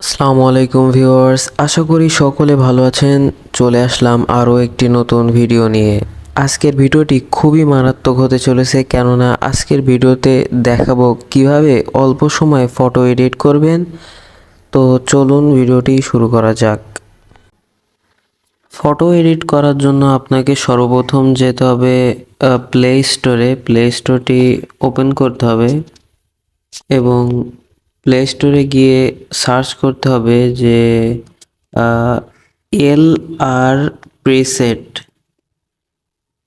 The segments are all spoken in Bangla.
আসসালামু আলাইকুম ভিউয়ার্স, আশা করি সকলে ভালো আছেন। চলে আসলাম আরও একটি নতুন ভিডিও নিয়ে। আজকের ভিডিওটি খুবই মারাত্মক হতে চলেছে, কেননা আজকের ভিডিওতে দেখাবো কীভাবে অল্প সময়ে ফটো এডিট করবেন। তো চলুন ভিডিওটি শুরু করা যাক। ফটো এডিট করার জন্য আপনাকে সর্বপ্রথম যেতে হবে প্লে স্টোরে প্লে স্টোরটি ওপেন করতে হবে এবং প্লে স্টোরে গিয়ে সার্চ করতে হবে যে এল আর প্রিসেট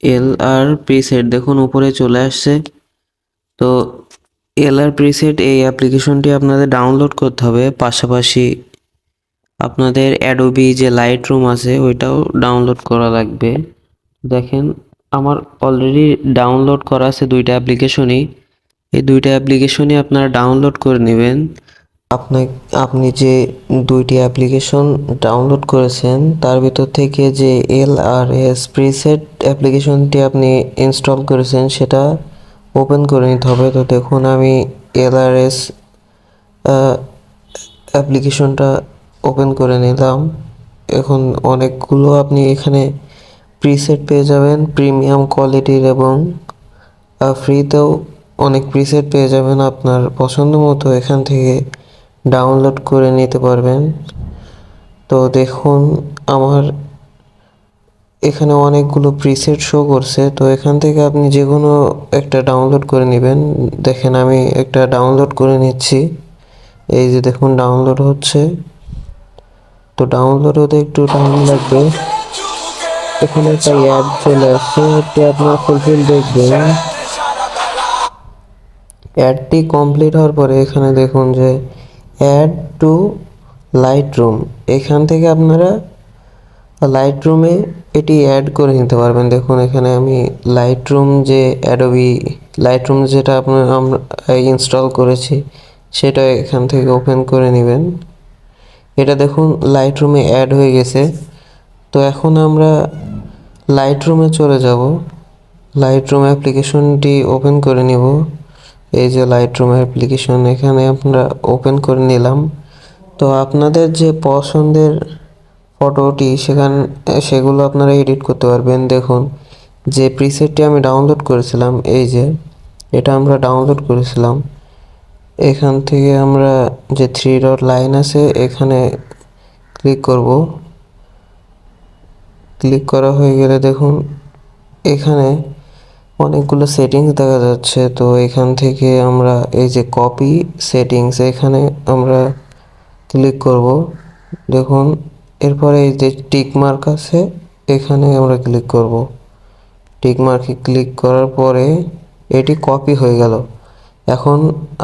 এল আর প্রিসেট দেখুন, উপরে চলে আসছে। তো এল আর প্রিসেট এই অ্যাপ্লিকেশনটি আপনাদের ডাউনলোড করতে হবে। পাশাপাশি আপনাদের অ্যাডোবি যে লাইট রুম আছে, ওইটাও ডাউনলোড করা লাগবে। দেখেন, আমার অলরেডি ডাউনলোড করা আছে দুইটা অ্যাপ্লিকেশনই এই দুইটা অ্যাপ্লিকেশনই আপনারা ডাউনলোড করে নেবেন। আপনি আপনি যে দুইটি অ্যাপ্লিকেশন ডাউনলোড করেছেন, তার ভিতর থেকে যে এল আর এস প্রিসেট অ্যাপ্লিকেশনটি আপনি ইনস্টল করেছেন, সেটা ওপেন করে নিতে হবে। তো দেখুন, আমি এল আর এস অ্যাপ্লিকেশনটা ওপেন করে নিলাম। এখন অনেকগুলো আপনি এখানে প্রিসেট পেয়ে যাবেন প্রিমিয়াম কোয়ালিটির এবং ফ্রিতেও অনেক প্রিসেট পেয়ে যাবেন আপনার পছন্দ মতো। এখান থেকে ডাউনলোড করে নিতে পারবেন। তো দেখুন, আমার এখানে অনেকগুলো প্রিসেট শো করছে। তো এখান থেকে আপনি যে কোনো একটা ডাউনলোড করে নেবেন। দেখেন, আমি একটা ডাউনলোড করে নিচ্ছি। এই যে দেখুন ডাউনলোড হচ্ছে। তো ডাউনলোড হতে একটু টাইম লাগবে। এখানে একটা অ্যাড চলে আসছে। আপনার ফুলফিল দেখবেন। অ্যাডটি কমপ্লিট হওয়ার পরে এখানে দেখুন যে অ্যাড টু লাইট রুম এখান থেকে আপনারা লাইট রুমে এটি অ্যাড করে নিতে পারবেন। দেখুন, এখানে আমি লাইট রুম যে অ্যাডোবি লাইট রুম যেটা আপনার, আমরা ইনস্টল করেছি, সেটা এখান থেকে ওপেন করে নেবেন। এটা দেখুন লাইট রুমে অ্যাড হয়ে গেছে। তো এখন আমরা লাইট রুমে চলে যাব। লাইট রুম অ্যাপ্লিকেশনটি ওপেন করে নিব। এই যে লাইট রুম অ্যাপ্লিকেশন এখানে আমরা ওপেন করে নিলাম। তো আপনাদের যে পছন্দের ফটোটি সেখান, সেগুলো আপনারা এডিট করতে পারবেন। দেখুন, যে প্রিসেটটি আমি ডাউনলোড করেছিলাম, এই যে, এটা আমরা ডাউনলোড করেছিলাম। এখান থেকে আমরা যে থ্রি ডট লাইন আছে, এখানে ক্লিক করব। ক্লিক করা হয়ে গেলে দেখুন, এখানে অনেকগুলো সেটিংস দেখা যাচ্ছে। তো এখান থেকে আমরা এই যে কপি সেটিংস এখানে আমরা ক্লিক করব। দেখুন, এরপরে এই যে টিক মার্ক আছে, এখানে আমরা ক্লিক করব। টিক মার্কে ক্লিক করার পরে এটি কপি হয়ে গেল। এখন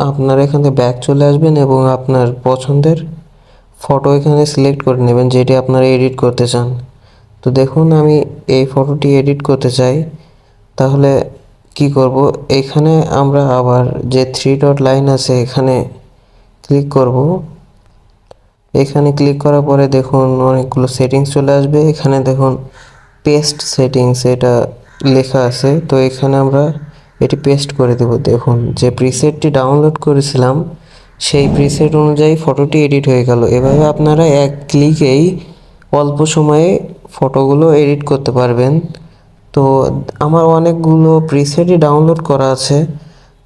আপনার এখানে ব্যাক চলে আসবেন এবং আপনার পছন্দের ফটো এখানে সিলেক্ট করে নেবেন, যেটি আপনারা এডিট করতে চান। তো দেখুন, আমি এই ফটোটি এডিট করতে চাই। তাহলে কি করব? এখানে আমরা আবার যে থ্রি ডট লাইন আছে এখানে ক্লিক করব। এখানে ক্লিক করার পরে দেখুন অনেকগুলো সেটিংস চলে আসবে। এখানে দেখুন পেস্ট সেটিংস এটা লেখা আছে। তো এখানে আমরা এটি পেস্ট করে দেব। দেখুন যে প্রিসেটটি ডাউনলোড করেছিলাম, সেই প্রিসেট অনুযায়ী ফটোটি এডিট হয়ে গেল। এভাবে আপনারা এক ক্লিকেই অল্প সময়ে ফটোগুলো এডিট করতে পারবেন। তো আমার অনেকগুলো প্রিসেটই ডাউনলোড করা আছে।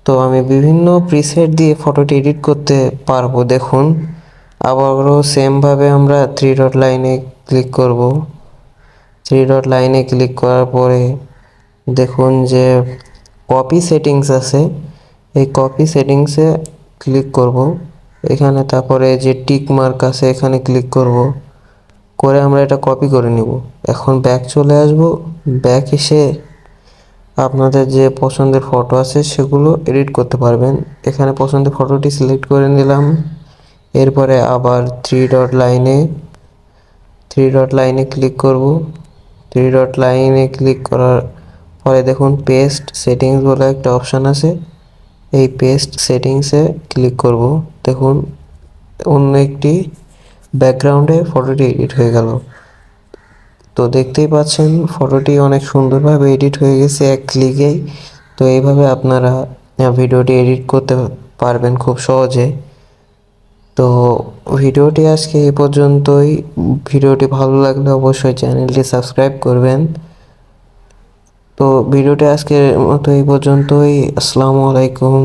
তো আমি বিভিন্ন প্রিসেট দিয়ে ফটোটি এডিট করতে পারব, দেখুন। আবারও সেমভাবে আমরা থ্রি ডট লাইনে ক্লিক করব। থ্রি ডট লাইনে ক্লিক করার পরে দেখুন যে কপি সেটিংস আছে। এই কপি সেটিংসে ক্লিক করব। এখানে তারপরে যে টিক মার্ক আছে, এখানে ক্লিক করব। করে আমরা এটা কপি করে নিব। এখন ব্যাক চলে আসব। ব্যাক এসে আপনাদের যে পছন্দের ফটো আছে সেগুলো এডিট করতে পারবেন। এখানে পছন্দের ফটোটি সিলেক্ট করে নিলাম। এরপরে আবার থ্রি ডট লাইনে থ্রি ডট লাইনে ক্লিক করব। থ্রি ডট লাইনে ক্লিক করার পরে দেখুন পেস্ট সেটিংস বলে একটা অপশান আছে। এই পেস্ট সেটিংসে ক্লিক করব। দেখুন অন্য একটি ব্যাকগ্রাউন্ডে ফটোটি এডিট হয়ে গেল। তো দেখতেই পাচ্ছেন ফটোটি অনেক সুন্দরভাবে এডিট হয়ে গেছে এক ক্লিকেই তো এইভাবে আপনারা ভিডিওটি এডিট করতে পারবেন খুব সহজে। তো ভিডিওটি আজকে এই পর্যন্তই। ভিডিওটি ভালো লাগলে অবশ্যই চ্যানেলটি সাবস্ক্রাইব করবেন। তো ভিডিওটি আজকের মতো এই পর্যন্তই। আসসালামু আলাইকুম।